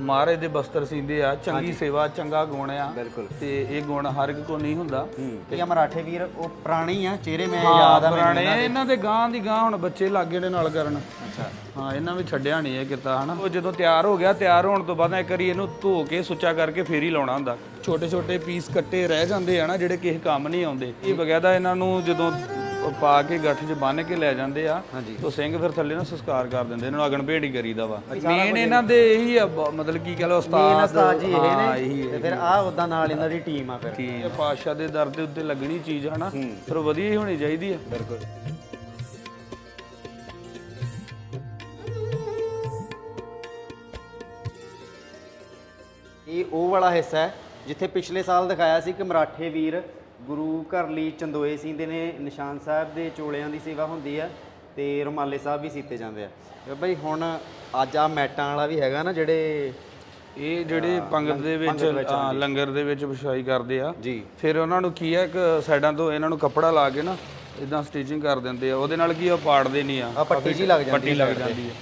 ਮਹਾਰਾਜ ਦੇ ਬਸਤਰ ਸੀਂਦੇ ਆ ਚੰਗੀ ਸੇਵਾ ਚੰਗਾ ਗੁਣ ਆ। ਬਿਲਕੁਲ। ਤੇ ਇਹ ਗੁਣ ਹਰ ਇੱਕ ਕੋ ਨਹੀਂ ਹੁੰਦਾ। ਤੇ ਆ ਮਰਾਠੇ ਵੀਰ ਉਹ ਪੁਰਾਣੇ ਆ ਚਿਹਰੇ ਮੈਂ ਯਾਦ ਆ ਮੈਨੂੰ ਪੁਰਾਣੇ ਇਹਨਾਂ ਦੇ। ਗਾਂ ਦੀ ਗਾਂ ਹੁਣ ਬੱਚੇ ਲੱਗੇ ਨੇ ਨਾਲ ਕਰਨ। ਅੱਛਾ। ਹਾਂ ਇਹਨਾਂ ਵੀ ਛੱਡਿਆ ਨਹੀਂ ਇਹ ਕੀਤਾ ਹਨਾ। ਉਹ ਜਦੋਂ ਤਿਆਰ ਹੋ ਗਿਆ ਤਿਆਰ ਹੋਣ ਤੋਂ ਬਾਅਦ ਇੱਕ ਵਾਰੀ ਇਹਨੂੰ ਧੋ ਕੇ ਸੁੱਚਾ ਕਰਕੇ ਫੇਰ ਹੀ ਲਾਉਣਾ ਹੁੰਦਾ। ਛੋਟੇ ਛੋਟੇ ਪੀਸ ਕੱਟੇ ਰਹਿ ਜਾਂਦੇ ਆ ਨਾ ਜਿਹੜੇ ਕਿਸੇ ਕੰਮ ਨਹੀਂ ਆਉਂਦੇ। ਇਹ ਬਗੈਦਾ ਇਹਨਾਂ ਨੂੰ ਜਦੋਂ ਪਾ ਕੇ ਗੱਠ 'ਚ ਬੰਨ ਕੇ ਲੈ ਜਾਂਦੇ ਆ। ਤੋਂ ਸਿੰਘ ਫਿਰ ਥੱਲੇ ਨਾ ਸੰਸਕਾਰ ਕਰ ਦਿੰਦੇ ਇਹਨਾਂ ਨੂੰ ਅਗਨ ਭੇਟ ਹੀ ਕਰੀਦਾ ਵਾ। ਮੇਨ ਇਹਨਾਂ ਦੇ ਇਹੀ ਆ ਬ- ਮਤਲਬ ਕੀ ਕਹ ਲੋ ਮੇਨ ਉਸਤਾਦ ਉਸਤਾਦ ਜੀ ਇਹ ਹਾਂ, ਨੇ ਤੇ ਫਿਰ ਆ ਉਦਾਂ ਨਾਲ ਇਹਨਾਂ ਦੀ ਟੀਮ ਆ ਫਿਰ। ਠੀਕ ਪਾਸ਼ਾ ਦੇ ਦਰ ਦੇ ਉੱਤੇ ਲੱਗਣੀ ਚੀਜ਼ ਹਨਾ? ਫਿਰ ਉਹ ਵਧੀਆ ਹੀ ਹੋਣੀ ਚਾਹੀਦੀ ਆ। ਬਿਲਕੁਲ। ਇਹ ਉਹ ਵਾਲਾ ਹਿੱਸਾ ਹੈ ਜਿੱਥੇ ਪਿਛਲੇ ਸਾਲ ਦਿਖਾਇਆ ਸੀ ਕਿ ਮਰਾਠੇ ਵੀਰ ਗੁਰੂ ਘਰ ਲਈ ਚੰਦੋਏ ਸੀਂਦੇ ਨੇ ਨਿਸ਼ਾਨ ਸਾਹਿਬ ਦੇ ਚੋਲਿਆਂ ਦੀ ਸੇਵਾ ਹੁੰਦੀ ਆ ਤੇ ਰੁਮਾਲੇ ਸਾਹਿਬ ਵੀ ਸੀਤੇ ਜਾਂਦੇ ਆ। ਤੇ ਬਈ ਹੁਣ ਅੱਜ ਆ ਮੈਟਾਂ ਵਾਲਾ ਵੀ ਹੈਗਾ ਨਾ ਜਿਹੜੇ ਇਹ ਜਿਹੜੇ ਪੰਗਤ ਦੇ ਵਿੱਚ ਲੰਗਰ ਦੇ ਵਿੱਚ ਵਿਛਾਈ ਕਰਦੇ ਆ। ਜੀ। ਫਿਰ ਉਹਨਾਂ ਨੂੰ ਕੀ ਹੈ ਕਿ ਸਾਈਡਾਂ ਤੋਂ ਇਹਨਾਂ ਨੂੰ ਕੱਪੜਾ ਲਾ ਕੇ ਨਾ ਇਦਾਂ ਸਟਿਚਿੰਗ ਕਰ ਦਿੰਦੇ ਆ। ਉਹਦੇ ਨਾਲ ਕੀ ਆ ਪਾੜਦੇ ਨਹੀਂ ਆ। ਆ ਪੱਟੀ ਜੀ ਲੱਗ ਜਾਂਦੀ ਪੱਟੀ ਲੱਗ ਜਾਂਦੀ ਹੈ।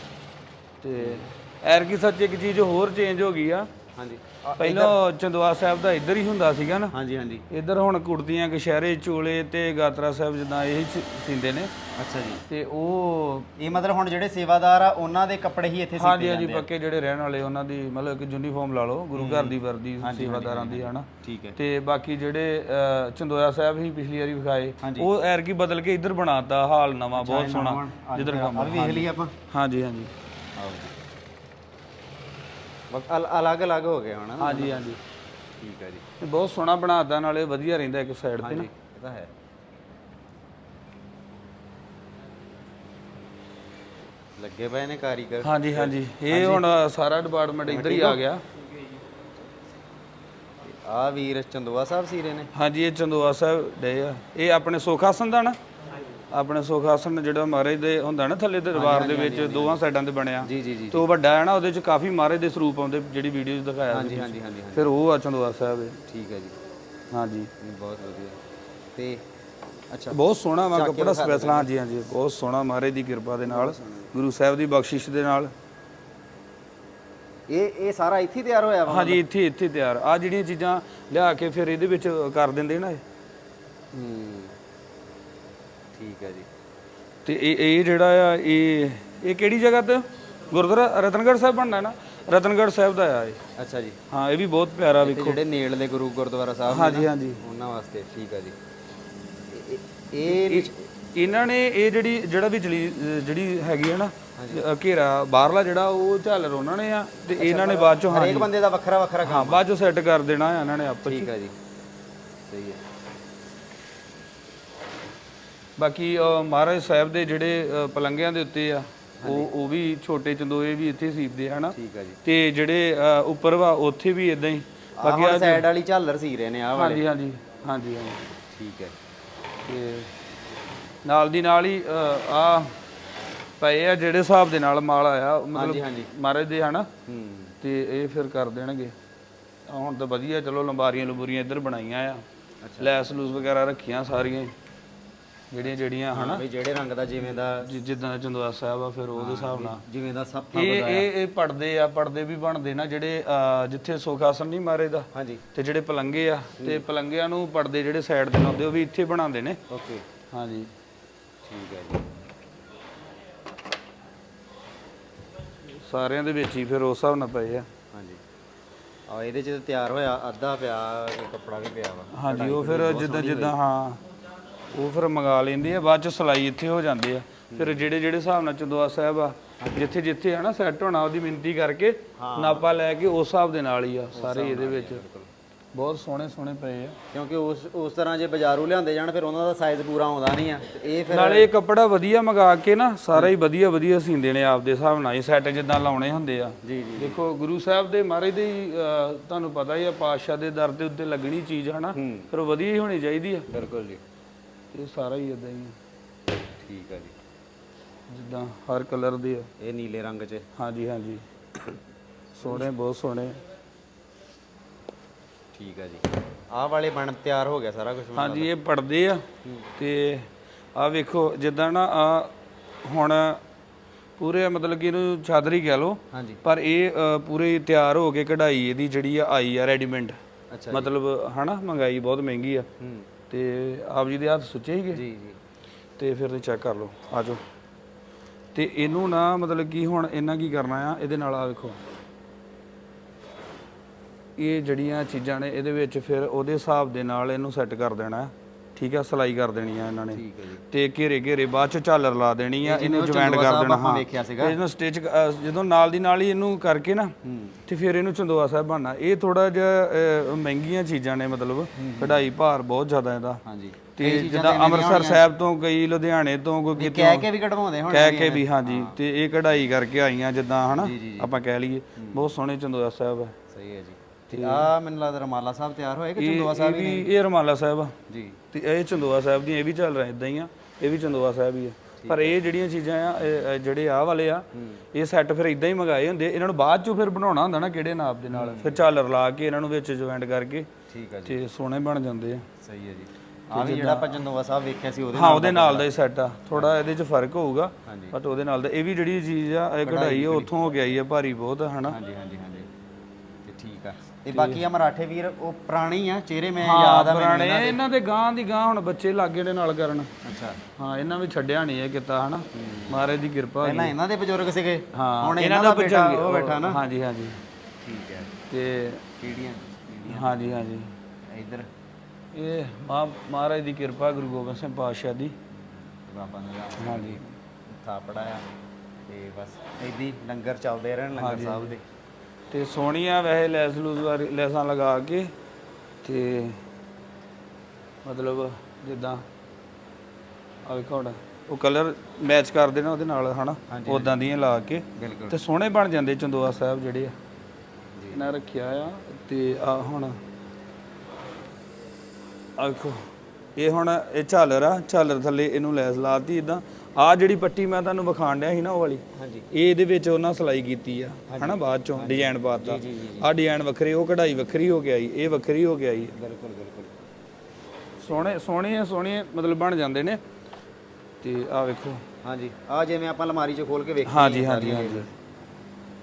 ਤੇ ਐਰ ਕੀ ਸੱਚ ਇੱਕ ਚੀਜ਼ ਹੋਰ ਚੇਂਜ ਹੋ ਗਈ ਆ ਹਾਂਜੀ। ਪਹਿਲਾਂ ਚੰਦਵਾ ਸਾਹਿਬ ਦਾ ਇੱਧਰ ਹੀ ਹੁੰਦਾ ਸੀਗਾ ਨਾ? ਹਾਂਜੀ ਹਾਂਜੀ। ਇੱਧਰ ਹੁਣ ਕੁੜਤੀਆਂ ਕਸ਼ਹਿਰੇ ਚੋਲੇ ਤੇ ਗਾਤਰਾ ਸਾਹਿਬ ਜਿੱਦਾਂ ਇਹ ਸੀਂਦੇ ਨੇ। ਅੱਛਾ ਜੀ। ਤੇ ਉਹ ਇਹ ਮਤਲਬ ਹੁਣ ਜਿਹੜੇ ਸੇਵਾਦਾਰ ਆ ਉਹਨਾਂ ਦੇ ਕੱਪੜੇ ਹੀ ਇੱਥੇ ਹਾਂਜੀ ਸੀਤੇ ਹਾਂਜੀ ਆ। ਪੱਕੇ ਜਿਹੜੇ ਰਹਿਣ ਵਾਲੇ ਉਹਨਾਂ ਦੀ ਮਤਲਬ ਕਿ ਯੂਨੀਫਾਰਮ ਲਾ ਲਓ ਗੁਰੂ ਘਰ ਦੀ ਵਰਦੀ ਸੇਵਾਦਾਰਾਂ ਦੀ ਹਨਾ? ਠੀਕ ਹੈ। ਤੇ ਬਾਕੀ ਜਿਹੜੇ ਅਹ, ਚੰਦੋਇਆ ਸਾਹਿਬ ਹੀ ਪਿਛਲੀ ਵਾਰੀ ਵਿਖਾਏ ਉਹ ਐਰ ਕੀ ਬਦਲ ਕੇ ਇੱਧਰ ਬਣਾਤਾ ਹਾਲ ਨਵਾਂ ਬਹੁਤ ਸੋਹਣਾ ਜਿੱਧਰ ਕੰਮ ਆ ਵੀ ਵੇਖ ਲਈ ਆਪਾਂ। ਹਾਂਜੀ ਹਾਂਜੀ। ਆਓ ਜੀ। ਬਸ ਅਲੱਗ ਅਲੱਗ ਹੋ ਗਏ ਹੁਣ ਹਾਂਜੀ ਹਾਂਜੀ। ਠੀਕ ਹੈ ਜੀ। ਇਹ ਬਹੁਤ ਸੋਹਣਾ ਬਣਾਤਾ ਨਾਲੇ ਵਧੀਆ ਰਹਿੰਦਾ ਇੱਕ ਸਾਈਡ ਤੇ ਨਾ। ਇਹ ਤਾਂ ਹੈ। ਲੱਗੇ ਪਏ ਨੇ ਕਾਰੀਗਰ? ਹਾਂਜੀ ਹਾਂਜੀ। ਇਹ ਹੁਣ ਸਾਰਾ ਡਿਪਾਰਟਮੈਂਟ ਇੱਧਰ ਹੀ ਆ ਗਿਆ। ਆ ਵੀਰ ਚੰਦੋਆ ਸਾਹਿਬ ਸੀਰੇ ਨੇ। ਹਾਂਜੀ ਇਹ ਚੰਦੋਆ ਸਾਹਿਬ ਡੇ ਆ। ਇਹ ਆਪਣੇ ਸੁਖਾਸਨ ਦਾ ਨਾ? ਆਪਣੇ ਸੁਖਾਸਨ ਜਿਹੜਾ ਮਹਾਰਾਜ ਦੇ ਹੁੰਦਾ ਨਾ ਥੱਲੇ ਦਰਬਾਰ ਦੇ ਵਿੱਚ ਦੋਵਾਂ ਸਾਈਡਾਂ ਤੇ ਬਣਿਆ। ਜੀ ਜੀ ਜੀ ਤੇ ਉਹ ਵੱਡਾ ਹੈ ਨਾ ਉਹਦੇ ਚ ਕਾਫੀ ਮਹਾਰਾਜ ਦੇ ਸਰੂਪ ਆਉਂਦੇ ਜਿਹੜੀ ਵੀਡੀਓ 'ਚ ਦਿਖਾਇਆ ਸੀ ਹਾਂਜੀ ਹਾਂਜੀ ਹਾਂਜੀ। ਫਿਰ ਉਹ ਆ ਚੰਦੋਆ ਸਾਹਿਬ। ਠੀਕ ਹੈ ਜੀ। ਹਾਂਜੀ। ਬਹੁਤ ਵਧੀਆ। ਤੇ ਅੱਛਾ ਬਹੁਤ ਸੋਹਣਾ ਵਾ ਕੱਪੜਾ ਸਪੈਸ਼ਲ ਹਾਂਜੀ ਹਾਂਜੀ ਬਹੁਤ ਸੋਹਣਾ ਮਹਾਰਾਜ ਦੀ ਕਿਰਪਾ ਦੇ ਨਾਲ ਗੁਰੂ ਸਾਹਿਬ ਦੀ ਬਖਸ਼ਿਸ਼ ਦੇ ਨਾਲ। ਇਹ ਇਹ ਸਾਰਾ ਇੱਥੇ ਤਿਆਰ ਹੋਇਆ ਵਾ? ਹਾਂਜੀ ਇੱਥੇ ਇੱਥੇ ਤਿਆਰ। ਆ ਜਿਹੜੀਆਂ ਚੀਜ਼ਾਂ ਲਿਆ ਕੇ ਫਿਰ ਇਹਦੇ ਵਿੱਚ ਕਰ ਦਿੰਦੇ ਨਾ ਇਹ। ਹੂੰ। ਠੀਕ ਹੈ ਜੀ। ਤੇ ਇਹ ਇਹ ਜਿਹੜਾ ਆ ਇਹ ਇਹ ਕਿਹੜੀ ਜਗ੍ਹਾ ਤੇ? ਗੁਰਦੁਆਰਾ ਰਤਨਗੜ੍ਹ ਸਾਹਿਬ ਬਣਨਾ ਨਾ? ਰਤਨਗੜ੍ਹ ਸਾਹਿਬ ਦਾ ਆ ਇਹ। ਅੱਛਾ ਜੀ। ਹਾਂ ਇਹ ਵੀ ਬਹੁਤ ਪਿਆਰਾ ਤੇ ਵੇਖੋ। ਜਿਹੜੇ ਨੇੜਲੇ ਗੁਰੂ ਗੁਰਦੁਆਰਾ ਸਾਹਿਬ ਨੇ ਹਾਂਜੀ ਹਾਂਜੀ। ਉਹਨਾਂ ਵਾਸਤੇ ਠੀਕ ਹੈ ਜੀ। ਇਹ- ਇਹ ਇਹ- ਇਹਨਾਂ ਨੇ ਇਹ ਜਿਹੜੀ ਜਿਹੜਾ ਵੀ ਜਲੀ- ਜਿਹੜੀ ਹੈਗੀ ਹੈ ਨਾ ਅ, ਘੇਰਾ ਬਾਹਰਲਾ ਜਿਹੜਾ ਉਹ ਝਾਲਰ ਉਹਨਾਂ ਨੇ ਆ ਤੇ ਇਹਨਾਂ ਨੇ ਬਾਅਦ ਚੋਂ ਹਾਂ ਹਰੇਕ ਬੰਦੇ ਦਾ ਵੱਖਰਾ ਵੱਖਰਾ ਕੰਮ ਹਾਂ ਬਾਅਦ ਚੋਂ ਸੈੱਟ ਕਰ ਦੇਣਾ ਆ ਇਹਨਾਂ ਨੇ ਆਪਸ ਠੀਕ ਹੈ ਜੀ। ਸਹੀ ਹੈ। ਬਾਕੀ ਮਹਾਰਾਜ ਸਾਹਿਬ ਦੇ ਜਿਹੜੇ ਪਲੰਗਿਆਂ ਦੇ ਉੱਤੇ ਆ ਉਹ ਉਹ ਵੀ ਛੋਟੇ ਚੰਦੋਏ ਵੀ ਇੱਥੇ ਸੀਪਦੇ ਆ ਹਨਾ? ਠੀਕ ਹੈ ਜੀ। ਤੇ ਜਿਹੜੇ ਉੱਪਰ ਵਾ ਉੱਥੇ ਵੀ ਇਦਾਂ ਹੀ। ਆਹ ਹੁਣ ਸਾਈਡ ਵਾਲੀ ਝਾਲਰ ਸੀ ਰਹੇ ਨੇ ਆਹ ਵਾਲੇ। ਹਾਂਜੀ ਹਾਂਜੀ ਹਾਂਜੀ ਹਾਂਜੀ। ਠੀਕ ਹੈ ਤੇ ਨਾਲ ਦੀ ਨਾਲ ਹੀ ਆ ਪਏ ਆ ਜਿਹੜੇ ਹਿਸਾਬ ਦੇ ਨਾਲ ਮਾਲ ਆਇਆ ਮਤਲਬ ਮਹਾਰਾਜ ਦੇ ਹਨਾ? ਤੇ ਇਹ ਫਿਰ ਕਰ ਦੇਣਗੇ। ਹੁਣ ਤਾਂ ਵਧੀਆ ਚਲੋ ਲੰਬਾਰੀਆਂ ਲੰਬੂਰੀਆਂ ਇੱਧਰ ਬਣਾਈਆਂ ਆ। ਲੈਸ ਲੂਸ ਵਗੈਰਾ ਰੱਖੀਆਂ ਸਾਰੀਆਂ। ਜਿਹੜੀਆਂ ਜਿਹੜੀਆਂ ਹਨਾ? ਵੀ ਜਿਹੜੇ ਰੰਗ ਦਾ ਜਿਵੇਂ ਦਾ ਜਿ- ਜਿੱਦਾਂ ਦਾ ਚੰਦਵਾ ਸਾਹਿਬ ਆ ਫਿਰ ਉਹਦੇ ਹਿਸਾਬ ਨਾਲ। ਜਿਵੇਂ ਦਾ ਸਭ ਇਹ ਇਹ ਇਹ ਪੜਦੇ ਆ ਪੜਦੇ ਵੀ ਬਣਦੇ ਨਾ ਜਿਹੜੇ ਅਹ, ਜਿੱਥੇ ਸੁਖਾਸਨ ਨਹੀਂ ਮਾਰੇ ਦਾ ਹਾਂਜੀ। ਤੇ ਜਿਹੜੇ ਪਲੰਗੇ ਆ ਤੇ ਪਲੰਗਿਆਂ ਨੂੰ ਪੜਦੇ ਜਿਹੜੇ ਸਾਈਡ ਤੇ ਲਾਉਂਦੇ ਉਹ ਵੀ ਇੱਥੇ ਬਣਾਉਂਦੇ ਨੇ। ਓਕੇ। ਹਾਂਜੀ। ਠੀਕ ਹੈ ਜੀ। ਸਾਰਿਆਂ ਦੇ ਵਿੱਚ ਹੀ ਫਿਰ ਉਸ ਹਿਸਾਬ ਨਾਲ ਪਏ ਆ। ਹਾਂਜੀ। ਆ ਇਹਦੇ ਚ ਤਾਂ ਤਿਆਰ ਹੋਇਆ ਅੱਧਾ ਪਿਆ ਕੱਪੜਾ ਵੀ ਪਿਆ ਵਾ। ਹਾਂਜੀ ਉਹ ਫਿਰ ਜਿੱਦਾਂ ਜਿੱਦਾਂ ਹਾਂ। ਉਹ ਫਿਰ ਮੰਗਾ ਲੈਂਦੇ ਆ ਬਾਅਦ ਚ ਸਲਾਈ ਇੱਥੇ ਹੋ ਜਾਂਦੇ ਆ। ਫਿਰ ਜਿਹੜੇ ਜਿਹੜੇ ਹਿਸਾਬ ਨਾਲ ਚੰਦੋਆ ਸਾਹਿਬ ਆ ਜਿੱਥੇ ਜਿੱਥੇ ਆ ਨਾ ਸੈੱਟ ਹੋਣਾ ਉਹਦੀ ਮਿੰਤੀ ਕਰਕੇ ਨਾਪਾ ਲੈ ਕੇ ਉਸ ਹਿਸਾਬ ਦੇ ਨਾਲ ਹੀ ਆ ਸਾਰੇ ਇਹਦੇ ਵਿੱਚ। ਬਹੁਤ ਸੋਹਣੇ ਸੋਹਣੇ ਪਏ ਆ। ਕਿਉਂਕਿ ਉਸ ਉਸ ਤਰ੍ਹਾਂ ਜੇ ਬਾਜ਼ਾਰੂ ਲਿਆਂਦੇ ਜਾਣ ਫਿਰ ਉਹਨਾਂ ਦਾ ਸਾਈਜ਼ ਪੂਰਾ ਆਉਂਦਾ ਨਹੀਂ ਆ। ਇਹ ਫਿਰ ਨਾਲੇ ਇਹ ਕੱਪੜਾ ਵਧੀਆ ਮੰਗਾ ਕੇ ਨਾ ਸਾਰਾ ਹੀ ਵਧੀਆ ਵਧੀਆ ਸੀਂਦੇ ਨੇ ਆਪਦੇ ਹਿਸਾਬ ਨਾਲ ਹੀ ਸੈੱਟ ਜਿੱਦਾਂ ਲਾਉਣੇ ਹੁੰਦੇ ਆ। ਜੀ ਜੀ। ਦੇਖੋ ਗੁਰੂ ਸਾਹਿਬ ਦੇ ਮਹਾਰਾਜ ਦੇ ਤੁਹਾਨੂੰ ਪਤਾ ਹੀ ਆ ਪਾਤਸ਼ਾਹ ਦੇ ਦਰ ਦੇ ਉੱਤੇ ਲੱਗਣੀ ਚੀਜ਼ ਹਨਾ ਫਿਰ ਵਧੀਆ ਹੀ ਹੋਣੀ ਚਾਹੀਦੀ ਆ। ਬਿਲਕੁਲ ਜੀ। ਇਹ ਸਾਰਾ ਹੀ ਇਦਾਂ ਹੀ ਆ। ਠੀਕ ਹੈ ਜੀ। ਜਿੱਦਾਂ ਹਰ ਕਲਰ ਦੇ ਆ। ਇਹ ਨੀਲੇ ਰੰਗ 'ਚ। ਹਾਂਜੀ ਹਾਂਜੀ। ਸੋਹਣੇ ਬਹੁਤ ਸੋਹਣੇ। ਠੀਕ ਹੈ ਜੀ। ਆਹ ਵਾਲੇ ਬਣ ਤਿਆਰ ਹੋ ਗਿਆ ਸਾਰਾ ਕੁਝ ਹਾਂਜੀ ਇਹ ਪੜਦੇ ਆ। ਤੇ ਆ ਵੇਖੋ ਜਿੱਦਾਂ ਨਾ ਆ ਹੁਣ ਪੂਰੇ ਮਤਲਬ ਕਿ ਇਹਨੂੰ ਚਾਦਰੀ ਕਹਿ ਲਓ। ਹਾਂਜੀ। ਪਰ ਇਹ ਅ, ਪੂਰੇ ਤਿਆਰ ਹੋ ਕੇ ਕਢਾਈ ਇਹਦੀ ਜਿਹੜੀ ਆ ਆਈ ਆ ਰੈਡੀਮੇਡ ਅੱਛਾ ਮਤਲਬ ਹਨਾ ਮਹਿੰਗਾਈ ਬਹੁਤ ਮਹਿੰਗੀ ਆ। ਹੂੰ। ਤੇ ਆਪ ਜੀ ਦੇ ਹੱਥ ਸੁੱਚੇ ਹੀਗੇ ਜੀ ਜੀ। ਤੇ ਫਿਰ ਤੁਸੀਂ ਚੈੱਕ ਕਰ ਲਓ। ਆ ਜਾਓ। ਤੇ ਇਹਨੂੰ ਨਾ ਮਤਲਬ ਕਿ ਹੁਣ ਇਹਨਾਂ ਕੀ ਕਰਨਾ ਆ ਇਹਦੇ ਨਾਲ ਆ ਵੇਖੋ। ਇਹ ਜਿਹੜੀਆਂ ਚੀਜ਼ਾਂ ਨੇ ਇਹਦੇ ਵਿੱਚ ਫਿਰ ਉਹਦੇ ਹਿਸਾਬ ਦੇ ਨਾਲ ਇਹਨੂੰ ਸੈੱਟ ਕਰ ਦੇਣਾ। ਠੀਕ ਆ ਸਲਾਈ ਕਰ ਦੇਣੀ ਆ ਇਹਨਾਂ ਨੇ। ਠੀਕ ਹੈ ਜੀ। ਤੇ ਘੇਰੇ ਘੇਰੇ ਬਾਅਦ ਚ ਝਾਲਰ ਲਾ ਦੇਣੀ ਆ ਇਹਨੂੰ ਜੁਆਇੰਟ ਕਰ ਦੇਣਾ ਹਾਂ। ਵੇਖਿਆ ਸੀਗਾ। ਇਹਨੂੰ ਸਟਿਚ ਜਦੋਂ ਨਾਲ ਦੀ ਨਾਲ ਹੀ ਇਹਨੂੰ ਕਰਕੇ ਨਾ ਤੇ ਫਿਰ ਇਹਨੂੰ ਚੰਦੋਆ ਸਾਹਿਬ ਬਣਨਾ। ਇਹ ਥੋੜਾ ਜਿਹਾ ਮਹਿੰਗੀਆਂ ਚੀਜ਼ਾਂ ਨੇ ਮਤਲਬ। ਕਢਾਈ ਭਾਰ ਬਹੁਤ ਜ਼ਿਆਦਾ ਇਹਦਾ। ਹਾਂਜੀ। ਤੇ ਜਿੱਦਾਂ ਅੰਮ੍ਰਿਤਸਰ ਸਾਹਿਬ ਤੋਂ ਕਈ ਲੁਧਿਆਣੇ ਤੋਂ ਕੋਈ ਕਿਤੇ ਕਹਿ ਕੇ ਵੀ ਕਢਵਾਉਂਦੇ ਹੁਣ ਕਹਿ ਕੇ ਵੀ ਹਾਂਜੀ। ਤੇ ਇਹ ਕਢਾਈ ਕਰਕੇ ਆਈਆਂ ਜਿੱਦਾਂ ਹਨਾ? ਆਪਾਂ ਕਹਿ ਲਈਏ। ਬਹੁਤ ਸੋਹਣੇ ਚੰਦੋਆ ਸਾਹਿਬ ਹੈ ਸਹੀ ਹੈ ਜੀ। ਤੇ ਆ ਮੈਨੂੰ ਲੱਗਦਾ ਰਮਾਲਾ ਸਾਹਿਬ ਤਿਆਰ ਹੋਏ ਕਿ ਚੰਦੋਆ ਸਾਹਿਬ ਵੀ ਇਹ ਰਮਾਲਾ ਸਾਹਿਬ ਆ। ਜੀ। ਤੇ ਇਹ ਚੰਦੋਆ ਸਾਹਿਬ ਦੀਆਂ ਇਹ ਵੀ ਚੱਲ ਰਿਹਾ ਇਦਾਂ ਹੀ ਆ। ਇਹ ਵੀ ਚੰਦੋਆ ਸਾਹਿਬ ਹੀ ਆ। ਪਰ ਇਹ ਜਿਹੜੀਆਂ ਚੀਜ਼ਾਂ ਆ ਜਿਹੜੇ ਆਹ ਵਾਲੇ ਆ ਇਹ ਸੈੱਟ ਫਿਰ ਇਦਾਂ ਹੀ ਮੰਗਾਏ ਹੁੰਦੇ ਇਹਨਾਂ ਨੂੰ ਬਾਅਦ ਚੋਂ ਫਿਰ ਬਣਾਉਣਾ ਹੁੰਦਾ ਨਾ ਕਿਹੜੇ ਨਾਪ ਦੇ ਨਾਲ। ਫਿਰ ਝਾਲਰ ਲਾ ਕੇ ਇਹਨਾਂ ਨੂੰ ਵਿੱਚ ਜੁਆਇੰਟ ਕਰਕੇ ਠੀਕ ਹੈ ਜੀ। ਤੇ ਸੋਹਣੇ ਬਣ ਜਾਂਦੇ ਆ। ਸਹੀ ਹੈ ਜੀ। ਆ ਵੀ ਜਿਹੜਾ ਆਪਾਂ ਚੰਦੋਆ ਸਾਹਿਬ ਵੇਖਿਆ ਸੀ ਉਹਦੇ ਹਾਂ ਉਹਦੇ ਨਾਲ ਦਾ ਹੀ ਸੈੱਟ ਆ। ਥੋੜਾ ਇਹਦੇ 'ਚ ਫ਼ਰਕ ਹੋਊਗਾ। ਬਟ ਉਹਦੇ ਨਾਲ ਦਾ। ਇਹ ਵੀ ਜਿਹੜੀ ਚੀਜ਼ ਆ ਇਹ ਕਢਾਈ ਉੱਥੋਂ ਹੋ ਆਈ ਆ ਭਾਰੀ ਬਹੁਤ ਆ ਹਨਾ? ਹਾਂਜੀ ਹਾਂਜੀ ਹਾਂਜੀ। ਤੇ ਠੀਕ ਆ। ਤੇ ਬਾਕੀ ਆ ਮਰਾਠੇ ਵੀਰ ਉਹ ਪੁਰਾਣੇ ਆ ਚਿਹਰੇ ਮੈਂ ਯਾਦ ਆ ਪੁਰਾਣੇ ਇਹਨਾਂ ਦੇ। ਗਾਂ ਦੀ ਗਾਂ ਹੁਣ ਬੱਚੇ ਲਾਗੇ ਦੇ ਨਾਲ ਕਰਨ। ਅੱਛਾ। ਹਾਂ ਇਹਨਾਂ ਵੀ ਛੱਡਿਆ ਨਹੀਂ ਇਹ ਕੀਤਾ ਹਨਾ? ਮਹਾਰਾਜ ਦੀ ਕਿਰਪਾ ਪਹਿਲਾਂ ਇਹਨਾਂ ਦੇ ਬਜ਼ੁਰਗ ਸੀਗੇ ਹਾਂ ਹੁਣ ਇਹਨਾਂ ਦਾ ਬੇਟਾ ਉਹ ਬੈਠਾ ਨਾ। ਹਾਂਜੀ ਹਾਂਜੀ। ਠੀਕ ਹੈ। ਤੇ ਕਿਹੜੀਆਂ? ਹਾਂਜੀ ਹਾਂਜੀ। ਇੱਧਰ। ਇਹ ਮਹਾ- ਮਹਾਰਾਜ ਦੀ ਕਿਰਪਾ ਗੁਰੂ ਗੋਬਿੰਦ ਸਿੰਘ ਪਾਤਸ਼ਾਹ ਦੀ। ਬਾਬਾ ਹਾਂਜੀ। ਥਾਪੜਾ ਆ ਤੇ ਬਸ ਏਦੀ ਲੰਗਰ ਚੱਲਦੇ ਰਹਿਣ ਲੰਗਰ ਸਾਹਿਬ ਦੇ। ਤੇ ਸੋਹਣੀਆਂ ਵੈਸੇ ਲੈਸ ਲੂਸ ਲੈਸਾਂ ਲਗਾ ਕੇ ਤੇ ਮਤਲਬ ਜਿੱਦਾਂ ਆ ਵੇਖੋ ਹੁਣ ਉਹ ਕਲਰ ਮੈਚ ਕਰਦੇ ਨਾ ਉਹਦੇ ਨਾਲ ਹਨਾ? ਉਦਾਂ ਦੀਆਂ ਲਾ ਕੇ। ਤੇ ਸੋਹਣੇ ਬਣ ਜਾਂਦੇ ਚੰਦੋਆ ਸਾਹਿਬ ਜਿਹੜੇ ਆ। ਇਹਨਾਂ ਰੱਖਿਆ ਆ ਤੇ ਆ ਹੁਣ ਆ ਵੇਖੋ। ਇਹ ਹੁਣ ਇਹ ਝਾਲਰ ਆ ਝਾਲਰ ਥੱਲੇ ਇਹਨੂੰ ਲੈਸ ਲਾਤੀ ਇਦਾਂ ਆ ਜਿਹੜੀ ਪੱਟੀ ਮੈਂ ਤੁਹਾਨੂੰ ਵਿਖਾਣ ਡਿਆ ਸੀ ਨਾ ਉਹ ਵਾਲੀ ਹਾਂਜੀ। ਇਹ ਇਹਦੇ ਵਿੱਚ ਉਹਨਾਂ ਸਲਾਈ ਕੀਤੀ ਆ ਹਨਾ ਬਾਅਦ ਚੋਂ ਡਿਜ਼ਾਈਨ ਪਾਤਾ ਆ ਡਿਜ਼ਾਈਨ ਵੱਖਰੇ ਉਹ ਕਢਾਈ ਵੱਖਰੀ ਹੋ ਕੇ ਆਈ ਇਹ ਵੱਖਰੀ ਹੋ ਕੇ ਆਈ। ਬਿਲਕੁਲ ਬਿਲਕੁਲ। ਸੋਹਣੇ ਸੋਹਣੇ ਸੋਹਣੇ ਮਤਲਬ ਬਣ ਜਾਂਦੇ ਨੇ। ਤੇ ਆ ਵੇਖੋ। ਹਾਂਜੀ। ਆ ਜਿਵੇਂ ਆਪਾਂ ਅਲਮਾਰੀ ਚੋਂ ਖੋਲ ਕੇ ਵੇਖੀ ਹਾਂਜੀ ਹਾਂਜੀ ਹਾਂਜੀ।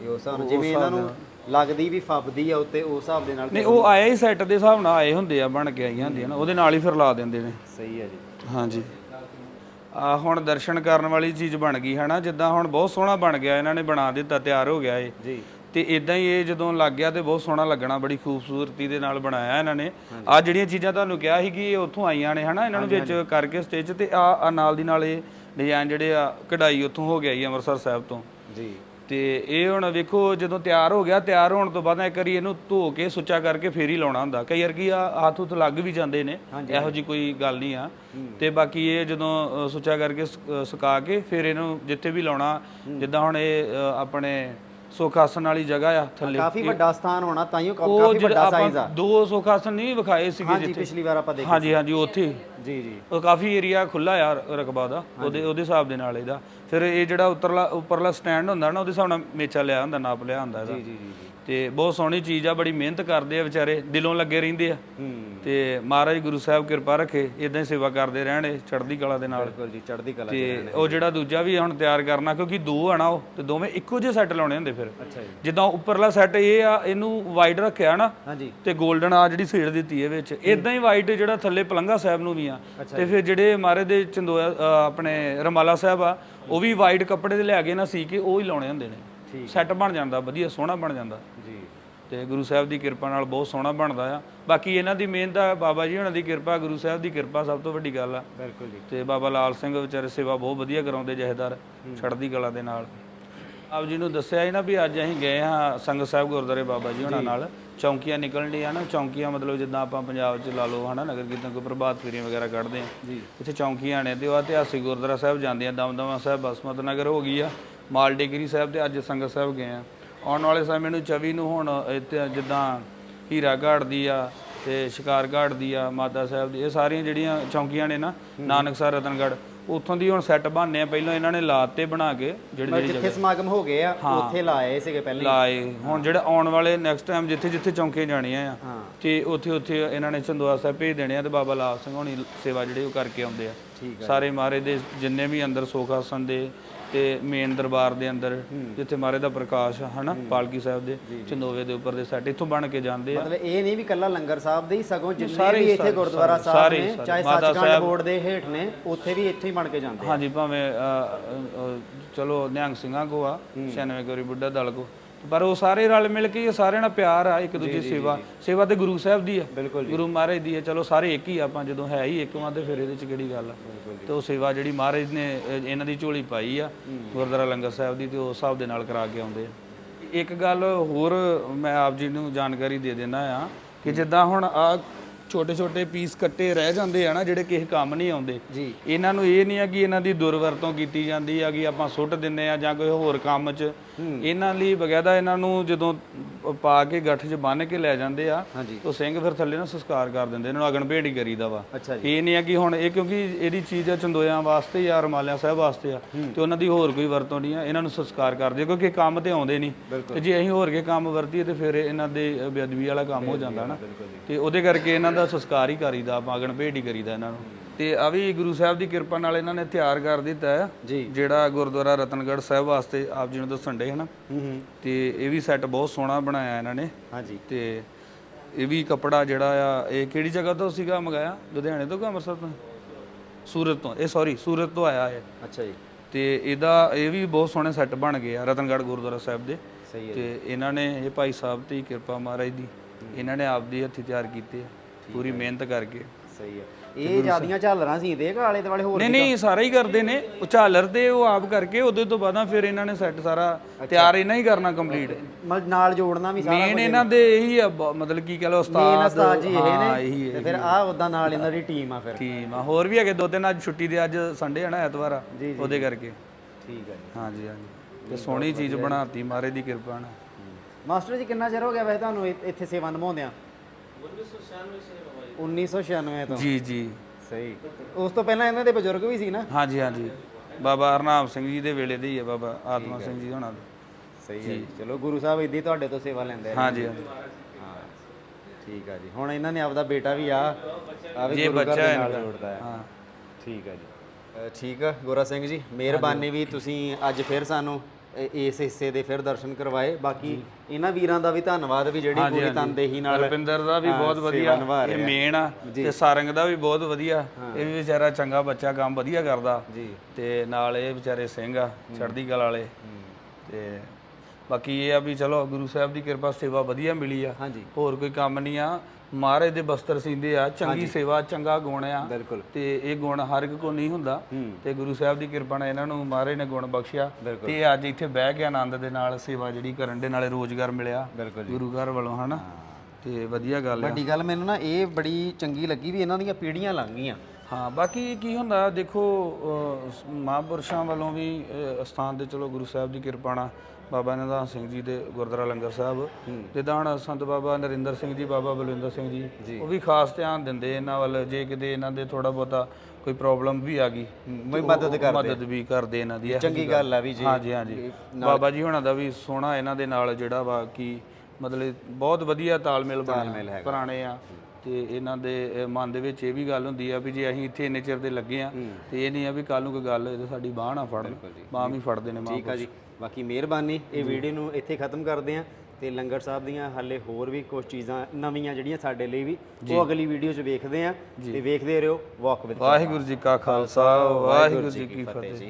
ਇਹ। ਉਸ ਜਿਵੇਂ ਇਹਨਾਂ ਨੂੰ ਲੱਗਦੀ ਵੀ ਫੱਬਦੀ ਆ ਉੱਤੇ ਉਸ ਹਿਸਾਬ ਦੇ ਨਾਲ ਨਹੀਂ ਉਹ ਆਇਆ ਹੀ ਸੈੱਟ ਦੇ ਹਿਸਾਬ ਨਾਲ ਆਏ ਹੁੰਦੇ ਆ ਬਣ ਕੇ ਆਈਆਂ ਹੁੰਦੀਆਂ ਨਾ ਉਹਦੇ ਨਾਲ ਹੀ ਫਿਰ ਲਾ ਦਿੰਦੇ ਨੇ। ਸਹੀ ਹੈ ਜੀ। ਹਾਂਜੀ। ਆ ਹੁਣ ਦਰਸ਼ਨ ਕਰਨ ਵਾਲੀ ਚੀਜ਼ ਬਣ ਗਈ ਹਨਾ? ਜਿੱਦਾਂ ਹੁਣ ਬਹੁਤ ਸੋਹਣਾ ਬਣ ਗਿਆ ਇਹਨਾਂ ਨੇ ਬਣਾ ਦਿੱਤਾ ਤਿਆਰ ਹੋ ਗਿਆ ਇਹ। ਜੀ। ਤੇ ਇਦਾਂ ਹੀ ਇਹ ਜਦੋਂ ਲੱਗ ਗਿਆ ਤੇ ਬਹੁਤ ਸੋਹਣਾ ਲੱਗਣਾ ਬੜੀ ਖੂਬਸੂਰਤੀ ਦੇ ਨਾਲ ਬਣਾਇਆ ਇਹਨਾਂ ਨੇ। ਆ ਜਿਹੜੀਆਂ ਚੀਜ਼ਾਂ ਤੁਹਾਨੂੰ ਕਿਹਾ ਸੀ ਕਿ ਇਹ ਉੱਥੋਂ ਆਈਆਂ ਨੇ ਹਨਾ? ਇਹਨਾਂ ਨੂੰ ਵਿੱਚ ਕਰਕੇ ਸਟੇਜ ਤੇ ਆ ਆ ਨਾਲ ਦੀ ਨਾਲ ਇਹ ਡਿਜ਼ਾਈਨ ਜਿਹੜੇ ਆ ਕਢਾਈ ਉੱਥੋਂ ਹੋ ਗਿਆ ਜੀ ਅੰਮ੍ਰਿਤਸਰ ਸਾਹਿਬ ਤੋਂ। ਜੀ। ਤੇ ਇਹ ਹੁਣ ਵੇਖੋ ਜਦੋਂ ਤਿਆਰ ਹੋ ਗਿਆ ਤਿਆਰ ਹੋਣ ਤੋਂ ਬਾਅਦ ਇੱਕ ਵਾਰੀ ਇਹਨੂੰ ਧੋ ਕੇ ਸੁੱਚਾ ਕਰਕੇ ਫੇਰ ਹੀ ਲਾਉਣਾ ਹੁੰਦਾ। ਕਈ ਵਾਰ ਕੀ ਆ ਹੱਥ ਹੁੱਥ ਲੱਗ ਵੀ ਜਾਂਦੇ ਨੇ ਇਹੋ ਜੀ ਕੋਈ ਗੱਲ ਨਹੀਂ ਆ। ਤੇ ਬਾਕੀ ਇਹ ਜਦੋਂ ਸੁੱਚਾ ਕਰਕੇ ਸੁਕਾ ਕੇ ਫਿਰ ਇਹਨੂੰ ਜਿੱਥੇ ਵੀ ਲਾਉਣਾ ਜਿੱਦਾਂ ਹੁਣ ਇਹ ਆਪਣੇ ਸੁੱਖ ਵਾਲੀ ਜਗ੍ਹਾ ਆ ਥੱਲੇ। ਕਾਫੀ ਵੱਡਾ ਸਥਾਨ ਹੋਣਾ ਤਾਂ ਹੀ ਕਾਫੀ ਵੱਡਾ ਸਾਈਜ਼ ਆ। ਆਪਾਂ ਦੋ ਸੁੱਖ ਨਹੀਂ ਵਿਖਾਏ ਸੀਗੇ ਹਾਂਜੀ ਜਿੱਥੇ। ਪਿਛਲੀ ਵਾਰ ਆਪਾਂ ਦੇਖੇ ਹਾਂਜੀ ਹਾਂਜੀ ਉੱਥੇ। ਜੀ ਜੀ। ਉਹ ਕਾਫੀ ਏਰੀਆ ਖੁੱਲਾ ਆ ਰਕਬਾ ਦਾ ਉਹਦੇ ਉਹਦੇ ਹਿਸਾਬ ਦੇ ਨਾਲ ਇਹਦਾ। ਫਿਰ ਇਹ ਜਿਹੜਾ ਉੱਤਰਲਾ ਉੱਪਰਲਾ ਸਟੈਂਡ ਹੁੰਦਾ ਨਾ ਉਹਦੇ ਹਿਸਾਬ ਨਾਲ ਮੇਚਾ ਲਿਆ ਹੁੰਦਾ ਨਾਪ ਲਿਆ ਹੁੰਦਾ ਇਹਦਾ। ਜੀ ਜੀ ਜੀ। ਤੇ ਬਹੁਤ ਸੋਹਣੀ ਚੀਜ਼ ਆ ਬੜੀ ਮਿਹਨਤ ਕਰਦੇ ਆ ਵਿਚਾਰੇ ਦਿਲੋਂ ਲੱਗੇ ਰਹਿੰਦੇ ਆ। ਹੂੰ। ਤੇ ਮਹਾਰਾਜ ਗੁਰੂ ਸਾਹਿਬ ਕਿਰਪਾ ਰੱਖੇ ਇਦਾਂ ਹੀ ਸੇਵਾ ਕਰਦੇ ਰਹਿਣ ਇਹ ਚੜ੍ਹਦੀ ਕਲਾ ਦੇ ਨਾਲ। ਬਿਲਕੁਲ ਜੀ ਚੜ੍ਹਦੀ ਕਲਾ ਤੇ ਉਹ ਜਿਹੜਾ ਦੂਜਾ ਵੀ ਹੁਣ ਤਿਆਰ ਕਰਨਾ ਕਿਉਂਕਿ ਦੋ ਆ ਨਾ ਉਹ ਤੇ ਦੋਵੇਂ ਇੱਕੋ ਜਿਹੇ ਸੈੱਟ ਲਾਉਣੇ ਹੁੰਦੇ ਫਿਰ। ਅੱਛਾ ਜੀ। ਜਿੱਦਾਂ ਉੱਪਰਲਾ ਸੈੱਟ ਇਹ ਆ ਇਹਨੂੰ ਵਾਈਡ ਰੱਖਿਆ ਨਾ ਹਾਂਜੀ। ਤੇ 골ਡਨ ਆ ਜਿਹੜੀ ਸੇੜ ਦਿੱਤੀ ਇਹ ਵਿੱਚ। ਇਦਾਂ ਹੀ ਵਾਈਟ ਜਿਹੜਾ ਥੱਲੇ ਪਲੰਗਾ ਸਾਹਿਬ ਨੂੰ ਵੀ ਆ। ਤੇ ਫਿਰ ਜਿਹੜੇ ਮਾਰੇ ਦੇ ਚੰਦੋਆ ਆਪਣੇ ਰਮਾਲਾ ਸਾਹਿਬ ਆ ਉਹ ਵੀ ਵਾਈਟ ਕੱਪੜੇ ਦੇ ਲਿਆ ਕੇ ਨਾ ਸੀ ਕੇ ਉਹ ਹੀ ਲਾਉਣੇ ਹੁੰਦੇ ਨੇ। ਸੈੱਟ ਬਣ ਜਾਂਦਾ ਵਧੀਆ ਸੋਹਣਾ ਬਣ ਜਾਂਦਾ। ਜੀ। ਤੇ ਗੁਰੂ ਸਾਹਿਬ ਦੀ ਕਿਰਪਾ ਨਾਲ ਬਹੁਤ ਸੋਹਣਾ ਬਣਦਾ ਆ। ਬਾਕੀ ਇਹਨਾਂ ਦੀ ਮਿਹਨਤ ਆ ਬਾਬਾ ਜੀ ਉਹਨਾਂ ਦੀ ਕਿਰਪਾ ਗੁਰੂ ਸਾਹਿਬ ਦੀ ਕਿਰਪਾ ਸਭ ਤੋਂ ਵੱਡੀ ਗੱਲ ਆ। ਬਿਲਕੁਲ ਜੀ। ਤੇ ਬਾਬਾ ਲਾਲ ਸਿੰਘ ਵਿਚਾਰੇ ਸੇਵਾ ਬਹੁਤ ਵਧੀਆ ਕਰਾਉਂਦੇ ਜਹੇਦਾਰ ਛੜਦੀ ਕਲਾ ਦੇ ਨਾਲ। ਆਪ ਜੀ ਨੂੰ ਦੱਸਿਆ ਸੀ ਨਾ ਵੀ ਅੱਜ ਅਸੀਂ ਗਏ ਹਾਂ ਸੰਗਤ ਸਾਹਿਬ ਗੁਰਦੁਆਰੇ ਬਾਬਾ ਜੀ ਉਹਨਾਂ ਨਾਲ। ਚੌਂਕੀਆਂ ਨਿਕਲਣ ਡੀਆਂ ਨਾ ਚੌਂਕੀਆਂ ਮਤਲਬ ਜਿੱਦਾਂ ਆਪਾਂ ਪੰਜਾਬ 'ਚ ਲਾ ਲਓ ਹਨਾ ਨਗਰ ਕੀਰਤਨ ਕੋਈ ਪ੍ਰਭਾਤ ਫੇਰੀਆਂ ਵਗੈਰਾ ਕੱਢਦੇ ਆ। ਜੀ। ਇੱਥੇ ਚੌਂਕੀਆਂ ਨੇ ਤੇ ਉਹ ਇਤਿਹਾਸਿਕ ਗੁਰਦੁਆਰਾ ਸਾਹਿਬ ਜਾਂਦੇ ਆ ਦਮਦਮਾ ਸਾਹਿਬ ਬਸਮਤ ਨਗਰ ਹੋ ਗਈ ਆ ਮਾਲ ਡੇਗਰੀ ਸਾਹਿਬ ਤੇ ਅੱਜ ਸੰਗਤ ਸਾਹਿਬ ਗਏ ਆ। ਆਉਣ ਵਾਲੇ ਸਮੇਂ ਨੂੰ 24 ਨੂੰ ਹੁਣ ਇੱਥੇ ਜਿੱਦਾਂ ਹੀਰਾ ਘਾਟ ਦੀ ਆ ਤੇ ਸ਼ਿਕਾਰ ਘਾਟ ਦੀ ਆ ਮਾਤਾ ਸਾਹਿਬ ਦੀ ਇਹ ਸਾਰੀਆਂ ਜਿਹੜੀਆਂ ਚੌਂਕੀਆਂ ਨੇ ਨਾ ਨਾਨਕਸਰ ਰਤਨਗੜ੍ਹ ਉੱਥੋਂ ਦੀ ਹੁਣ ਸੈੱਟ ਬਣਨੇ ਆ ਪਹਿਲਾਂ ਇਹਨਾਂ ਨੇ ਲਾਤੇ ਬਣਾ ਕੇ ਜਿਹੜੀ ਜਿਹੜੀ ਜਿੱਥੇ ਸਮਾਗਮ ਹੋ ਗਏ ਆ ਉੱਥੇ ਲਾਏ ਸੀਗੇ ਪਹਿਲੇ ਲਾਏ। ਹੁਣ ਜਿਹੜਾ ਆਉਣ ਵਾਲੇ ਨੈਕਸਟ ਟਾਈਮ ਜਿੱਥੇ ਜਿੱਥੇ ਚੌਂਕੇ ਜਾਣੀਆਂ ਆ ਤੇ ਉੱਥੇ ਉੱਥੇ ਇਹਨਾਂ ਨੇ ਚੰਦੋਆ ਸਾਹਿਬ ਭੇਜ ਦੇਣੇ ਆ ਤੇ ਬਾਬਾ ਲਾਲ ਸਿੰਘ ਹੋਣੀ ਸੇਵਾ ਜਿਹੜੇ ਉਹ ਕਰਕੇ ਆਉਂਦੇ ਆ। ਸਾਰੇ ਮਾਰੇ ਦੇ ਜਿੰਨੇ ਵੀ ਅੰਦਰ ਸੋਖ ਆਸਨ ਦੇ ਤੇ ਮੇਨ ਦਰਬਾਰ ਦੇ ਅੰਦਰ ਜਿੱਥੇ ਮਹਾਰਾਜ ਦਾ ਪ੍ਰਕਾਸ਼ ਆ ਹਨਾ ਪਾਲਕੀ ਸਾਹਿਬ ਦੇ ਚੰਦੋਵੇ ਦੇ ਉੱਪਰ ਦੇ ਸੈੱਟ ਇੱਥੋਂ ਬਣ ਕੇ ਜਾਂਦੇ ਆ। ਮਤਲਬ ਇਹ ਨਹੀਂ ਵੀ ਕੱਲਾ ਲੰਗਰ ਸਾਹਿਬ ਦੇ ਹੀ ਸਗੋਂ ਜਿੰਨੇ ਵੀ ਇੱਥੇ ਗੁਰਦੁਆਰਾ ਸਾਹਿਬ ਨੇ। ਚਾਹੇ ਸੱਚਖੰਡ ਬੋਰਡ ਦੇ ਹੇਠ ਨੇ ਉੱਥੇ ਵੀ ਇੱਥੇ ਹੀ ਬਣ ਕੇ ਜਾਂਦੇ ਆ। ਹਾਂਜੀ ਭਾਵੇਂ ਚਲੋ ਨਿਹੰਗ ਸਿੰਘਾਂ ਕੋ ਆ 96 ਗੋਰੀ ਬੁੱਢਾ ਦਲ ਕੋ। ਪਰ ਉਹ ਸਾਰੇ ਰਲ ਮਿਲ ਕੇ ਇਹ ਸਾਰਿਆਂ ਨਾਲ ਪਿਆਰ ਆ ਇੱਕ ਦੂਜੇ ਸੇਵਾ ਸੇਵਾ ਤੇ ਗੁਰੂ ਸਾਹਿਬ ਦੀ ਆ। ਗੁਰੂ ਮਹਾਰਾਜ ਦੀ ਹੈ ਚਲੋ ਸਾਰੇ ਇੱਕ ਹੀ ਆ ਆਪਾਂ ਜਦੋਂ ਹੈ ਹੀ ਇੱਕ ਵਾਂ ਤੇ ਫਿਰ ਇਹਦੇ ਚ ਕਿਹੜੀ ਗੱਲ ਆ? ਤੇ ਉਹ ਸੇਵਾ ਜਿਹੜੀ ਮਹਾਰਾਜ ਨੇ ਇਹਨਾਂ ਦੀ ਝੋਲੀ ਪਾਈ ਆ ਗੁਰਦੁਆਰਾ ਲੰਗਰ ਸਾਹਿਬ ਦੀ ਤੇ ਉਸ ਹਿਸਾਬ ਦੇ ਨਾਲ ਕਰਾ ਕੇ ਆਉਂਦੇ ਆ। ਇੱਕ ਗੱਲ ਹੋਰ ਮੈਂ ਆਪ ਜੀ ਨੂੰ ਜਾਣਕਾਰੀ ਦੇ ਦੇਣਾ ਆ ਕਿ ਜਿੱਦਾਂ ਹੁਣ ਆ ਛੋਟੇ ਛੋਟੇ ਪੀਸ ਕੱਟੇ ਰਹਿ ਜਾਂਦੇ ਆ ਨਾ ਜਿਹੜੇ ਕਿਸੇ ਕੰਮ ਨਹੀਂ ਆਉਂਦੇ। ਜੀ। ਇਹਨਾਂ ਨੂੰ ਇਹ ਨਹੀਂ ਆ ਕਿ ਇਹਨਾਂ ਦੀ ਦੁਰਵਰਤੋਂ ਕੀਤੀ ਜਾਂਦੀ ਆ ਕਿ ਆਪਾਂ ਸੁੱਟ ਦਿੰਨੇ ਆ ਜਾਂ ਕੋਈ ਹੋਰ ਕੰਮ 'ਚ। ਇਹਨਾਂ ਲਈ ਬਗੈਦਾ ਇਹਨਾਂ ਨੂੰ ਜਦੋਂ ਪਾ ਕੇ ਗੱਠ 'ਚ ਬੰਨ ਕੇ ਲੈ ਜਾਂਦੇ ਆ ਉਹ ਸਿੰਘ ਫਿਰ ਥੱਲੇ ਨਾ ਸੰਸਕਾਰ ਕਰ ਦਿੰਦੇ ਇਹਨਾਂ ਨੂੰ ਅਗਨ ਭੇਟ ਹੀ ਕਰੀਦਾ ਵਾ। ਇਹ ਨਹੀਂ ਆ ਕਿ ਹੁਣ ਇਹ ਕਿਉਂਕਿ ਇਹਦੀ ਚੀਜ਼ ਆ ਚੰਦੋਇਆਂ ਵਾਸਤੇ ਜਾਂ ਰਮਾਲਿਆਂ ਸਾਹਿਬ ਵਾਸਤੇ ਆ ਤੇ ਉਹਨਾਂ ਦੀ ਹੋਰ ਕੋਈ ਵਰਤੋਂ ਨਹੀਂ ਆ ਇਹਨਾਂ ਨੂੰ ਸੰਸਕਾਰ ਕਰਦੇ ਕਿਉਂਕਿ ਕੰਮ ਤੇ ਆਉਂਦੇ ਨਹੀਂ ਤੇ ਜੇ ਅਸੀਂ ਹੋਰ ਕੇ ਕੰਮ ਵਰਤੀਏ ਤੇ ਫਿਰ ਇਹਨਾਂ ਦੇ ਬੇਅਦਬੀ ਵਾਲਾ ਕੰਮ ਹੋ ਜਾਂਦਾ ਨਾ। ਤੇ ਉਹਦੇ ਕਰਕੇ ਇਹਨਾਂ ਦਾ ਸੰਸਕਾਰ ਹੀ ਕਰੀਦਾ ਆਪਾਂ ਅਗਨ ਭੇਟ ਹੀ ਕਰੀਦਾ ਇਹਨਾਂ ਨੂੰ। ਤੇ ਆ ਵੀ ਗੁਰੂ ਸਾਹਿਬ ਦੀ ਕਿਰਪਾ ਨਾਲ ਇਹਨਾਂ ਨੇ ਤਿਆਰ ਕਰ ਦਿੱਤਾ ਹੈ। ਜੀ। ਜਿਹੜਾ ਗੁਰਦੁਆਰਾ ਰਤਨਗੜ੍ਹ ਸਾਹਿਬ ਵਾਸਤੇ ਆਪ ਜੀ ਨੂੰ ਦੱਸਣ ਦੇ ਹਨਾ। ਹੂੰ ਹੂੰ। ਤੇ ਇਹ ਵੀ ਸੈੱਟ ਬਹੁਤ ਸੋਹਣਾ ਬਣਾਇਆ ਇਹਨਾਂ ਨੇ। ਹਾਂਜੀ। ਤੇ ਇਹ ਵੀ ਕਪੜਾ ਜਿਹੜਾ ਆ ਇਹ ਕਿਹੜੀ ਜਗ੍ਹਾ ਤੋਂ ਸੀਗਾ ਮੰਗਾਇਆ? ਲੁਧਿਆਣੇ ਤੋਂ ਕਿ ਅੰਮ੍ਰਿਤਸਰ ਤੋਂ? ਸੂਰਤ ਤੋਂ। ਇਹ ਸੌਰੀ ਸੂਰਤ ਤੋਂ ਆਇਆ ਹੈ ਅੱਛਾ ਜੀ। ਤੇ ਇਹਦਾ ਇਹ ਵੀ ਬਹੁਤ ਸੋਹਣੇ ਸੈੱਟ ਬਣ ਗਏ ਆ ਰਤਨਗੜ੍ਹ ਗੁਰਦੁਆਰਾ ਸਾਹਿਬ ਦੇ। ਸਹੀ ਹੈ ਤੇ ਇਹਨਾਂ ਨੇ ਇਹ ਭਾਈ ਸਾਹਿਬ ਹੀ ਕਿਰਪਾ ਮਹਾਰਾਜ ਦੀ। ਇਹਨਾਂ ਨੇ ਆਪਦੀ ਹੱਥੀ ਤਿਆਰ ਕੀਤੇ ਆ। ਪੂਰੀ ਮਿਹਨਤ ਕਰਕੇ। ਸਹੀ ਹੈ। ਇਹ ਜਿਆਦੀਆਂ ਝਾਲਰਾਂ ਸੀ ਦੇ ਆਲੇ ਦੁਆਲੇ ਹੋਰ ਨਹੀਂ ਨਹੀਂ ਸਾਰਾ ਹੀ ਕਰਦੇ ਨੇ। ਉਹ ਝਾਲਰ ਦੇ ਉਹ ਆਪ ਕਰਕੇ ਉਹਦੇ ਤੋਂ ਬਾਅਦਾਂ ਫਿਰ ਇਹਨਾਂ ਨੇ ਸੈੱਟ ਸਾਰਾ ਤਿਆਰ ਇਹਨਾਂ ਹੀ ਕਰਨਾ ਕੰਪਲੀਟ ਮਤਲਬ ਨਾਲ ਜੋੜਨਾ ਵੀ ਸਾਰਾ ਮੇਨ ਇਹਨਾਂ ਦੇ ਇਹੀ ਮਤਲਬ ਕੀ ਕਹ ਉਸਤਾਦ ਉਸਤਾਦ ਜੀ ਇਹ ਹਾਂ, ਨੇ। ਤੇ ਹੈ ਫਿਰ ਆ ਉਦਾਂ ਨਾਲ ਇਹਨਾਂ ਦੀ ਟੀਮ ਆ ਫਿਰ। ਟੀਮ ਆ। ਹੋਰ ਵੀ ਹੈਗੇ ਦੋ ਤਿੰਨ ਅੱਜ ਛੁੱਟੀ ਦੇ ਅੱਜ ਸੰਡੇ ਆ ਨਾ ਐਤਵਾਰ ਆ ਉਹਦੇ ਕਰਕੇ। ਠੀਕ ਹੈ ਜੀ। ਹਾਂਜੀ ਹਾਂਜੀ। ਤੇ ਸੋਹਣੀ ਚੀਜ਼ ਬਣਾਤੀ ਮਾਰੇ ਦੀ ਕਿਰਪਾ ਨਾਲ। ਮਾਸਟਰ ਜੀ ਕਿੰਨਾ ਚਿਰ ਹੋ ਗਿਆ ਵੈਸੇ ਤੁਹਾਨੂੰ ਇੱਥੇ ਸੇਵਾ ਨਿਭਾਉਂਦਿਆਂ? 1996 ਤੋਂ। ਜੀ ਜੀ। ਸਹੀ। ਉਸ ਤੋਂ ਪਹਿਲਾਂ ਇਹਨਾਂ ਦੇ ਬਜ਼ੁਰਗ ਵੀ ਸੀ ਨਾ? ਹਾਂਜੀ ਹਾਂਜੀ। ਬਾਬਾ ਹਰਨਾਮ ਸਿੰਘ ਜੀ ਦੇ ਵੇਲੇ ਦੇ ਹੀ ਆ ਬਾਬਾ ਆਤਮਾ ਸਿੰਘ ਜੀ ਹੋਣਾ ਦੇ। ਸਹੀ ਹੈ। ਜੀ। ਚਲੋ ਗੁਰੂ ਸਾਹਿਬ ਇਦਾਂ ਤੁਹਾਡੇ ਤੋਂ ਸੇਵਾ ਲੈਂਦੇ ਆ ਹਾਂਜੀ ਹਾਂਜੀ। ਹਾਂ। ਠੀਕ ਆ ਜੀ। ਹੁਣ ਇਹਨਾਂ ਨੇ ਆਪਦਾ ਬੇਟਾ ਵੀ ਆ। ਆ ਵੀ ਇਹ ਗੁਰੂ ਘਰ ਬੱਚਾ ਦੇ ਹੈ ਨਾਲ ਇਹਨਾਂ ਦਾ। ਜੋੜਦਾ ਹੈ। ਹਾਂ। ਠੀਕ ਆ ਜੀ। ਅ, ਠੀਕ ਆ। ਗੋਰਾ ਸਿੰਘ ਜੀ ਮਿਹਰਬਾਨੀ ਵੀ ਤੁਸੀਂ ਅੱਜ ਫਿਰ ਸਾਨੂੰ ਇਸ ਹਿੱਸੇ ਦੇ ਫਿਰ ਦਰਸ਼ਨ ਕਰਵਾਏ। ਬਾਕੀ ਇਹਨਾਂ ਵੀਰਾਂ ਦਾ ਵੀ ਧੰਨਵਾਦ ਵੀ ਜਿਹੜੀ ਪੂਰੀ ਤਨਦੇਹੀ ਨਾਲ ਰੁਪਿੰਦਰ ਦਾ ਵੀ ਬਹੁਤ ਵਧੀਆ। ਇਹ। ਮੇਨ ਆ ਤੇ ਸਾਰੰਗ ਦਾ ਵੀ ਬਹੁਤ ਵਧੀਆ। ਇਹ ਵੀ ਵਿਚਾਰਾ ਚੰਗਾ ਬੱਚਾ ਕੰਮ ਵਧੀਆ ਕਰਦਾ। ਜੀ। ਤੇ ਨਾਲ ਇਹ ਵਿਚਾਰੇ ਸਿੰਘ ਆ ਚੜ੍ਹਦੀ ਕਲਾ ਵਾਲੇ। ਤੇ ਬਾਕੀ ਇਹ ਆ ਵੀ ਚਲੋ ਗੁਰੂ ਸਾਹਿਬ ਦੀ ਕਿਰਪਾ ਸੇਵਾ ਵਧੀਆ ਮਿਲੀ ਆ। ਹਾਂਜੀ। ਹੋਰ ਕੋਈ ਕੰਮ ਨਹੀਂ ਆ। ਮਹਾਰਾਜ ਦੇ ਬਸਤਰ ਸੀਂਦੇ ਆ। ਚੰਗੀ ਸੇਵਾ ਚੰਗਾ ਗੁਣ ਆ। ਬਿਲਕੁਲ। ਤੇ ਇਹ ਗੁਣ ਹਰ ਇੱਕ ਕੋ ਨਹੀਂ ਹੁੰਦਾ। ਤੇ ਗੁਰੂ ਸਾਹਿਬ ਦੀ ਕਿਰਪਾ ਨਾਲ ਇਹਨਾਂ ਨੂੰ ਮਹਾਰਾਜ ਨੇ ਗੁਣ ਬਖਸ਼ਿਆ। ਤੇ ਇਹ ਅੱਜ ਇੱਥੇ ਬਹਿ ਕੇ ਆਨੰਦ ਦੇ ਨਾਲ ਸੇਵਾ ਜਿਹੜੀ ਕਰਨ ਦੇ ਨਾਲੇ ਰੋਜ਼ਗਾਰ ਮਿਲਿਆ। ਗੁਰੂ ਘਰ ਵੱਲੋਂ ਹਨਾ? ਤੇ ਵਧੀਆ ਗੱਲ ਆ। ਵੱਡੀ ਗੱਲ ਮੈਨੂੰ ਨਾ ਇਹ ਬੜੀ ਚੰਗੀ ਲੱਗੀ ਵੀ ਇਹਨਾਂ ਦੀਆਂ ਪੀੜ੍ਹੀਆਂ ਲੰਘ ਗਈਆਂ। ਹਾਂ ਬਾਕੀ ਕੀ ਹੁੰਦਾ ਦੇਖੋ ਮਹਾਂਪੁਰਸ਼ਾਂ ਵੱਲੋਂ ਵੀ ਅਸਥਾਨ ਤੇ ਚਲੋ ਗੁਰੂ ਸਾਹਿਬ ਦੀ ਕਿਰਪਾ ਨਾਲ ਬਾਬਾ ਨਿਧਾਨ ਸਿੰਘ ਜੀ ਦੇ ਗੁਰਦੁਆਰਾ ਲੰਗਰ ਸਾਹਿਬ। ਜਿੱਦਾਂ ਹੁਣ ਸੰਤ ਬਾਬਾ ਨਰਿੰਦਰ ਸਿੰਘ ਜੀ ਬਾਬਾ ਬਲਵਿੰਦਰ ਸਿੰਘ ਜੀ ਉਹ ਵੀ ਖਾਸ ਧਿਆਨ ਦਿੰਦੇ ਇਹਨਾਂ ਵੱਲ ਜੇ ਕਿਤੇ ਇਹਨਾਂ ਦੇ ਥੋੜਾ ਬਹੁਤਾ ਕੋਈ ਪ੍ਰੋਬਲਮ ਵੀ ਆ ਗਈ ਮੈਂ ਮਦਦ ਉਹ ਮਦਦ ਵੀ ਕਰਦੇ ਇਹਨਾਂ ਦੀ ਚੰਗੀ ਗੱਲ। ਆ ਵੀ ਜੀ ਹਾਂਜੀ ਹਾਂਜੀ। ਬਾਬਾ ਜੀ ਹੁਣਾਂ ਦਾ ਵੀ ਸੋਹਣਾ ਇਹਨਾਂ ਦੇ ਨਾਲ ਜਿਹੜਾ ਵਾ ਕਿ ਮਤਲਬ ਬਹੁਤ ਵਧੀਆ ਤਾਲਮੇਲ ਬਣਿਆ ਪੁਰਾਣੇ ਆ। ਤੇ ਇਹਨਾਂ ਦੇ ਮਨ ਦੇ ਵਿੱਚ ਇਹ ਵੀ ਗੱਲ ਹੁੰਦੀ ਆ ਵੀ ਜੇ ਅਸੀਂ ਇੱਥੇ ਇੰਨੇ ਚਿਰ ਦੇ ਲੱਗੇ ਆ ਤੇ ਇਹ ਨਹੀਂ ਆ ਵੀ ਕੱਲ ਨੂੰ ਕੋਈ ਗੱਲ ਹੋਏ ਤੇ ਸਾਡੀ ਬਾਹ ਨਾ ਫੜਨ। ਬਾਹ ਵੀ ਫੜਦੇ ਨੇ ਮਾਂ ਠੀਕ ਆ ਜੀ। ਬਾਕੀ ਮਿਹਰਬਾਨੀ ਇਹ ਵੀਡੀਓ ਨੂੰ ਇੱਥੇ ਖਤਮ ਕਰਦੇ ਆ ਤੇ ਲੰਗਰ ਸਾਹਿਬ ਦੀਆਂ ਹਾਲੇ ਹੋਰ ਵੀ ਕੁਝ ਚੀਜ਼ਾਂ ਨਵੀਆਂ ਜਿਹੜੀਆਂ ਸਾਡੇ ਲਈ ਵੀ ਉਹ ਅਗਲੀ ਵੀਡੀਓ 'ਚ ਵੇਖਦੇ ਆ ਤੇ ਵੇਖਦੇ ਰਹੋ ਵਾਕ ਵਿਦ ਵਾਹਿਗੁਰੂ ਜੀ ਕਾ ਖਾਲਸਾ ਵਾਹਿਗੁਰੂ ਜੀ ਕੀ ਫਤਿਹ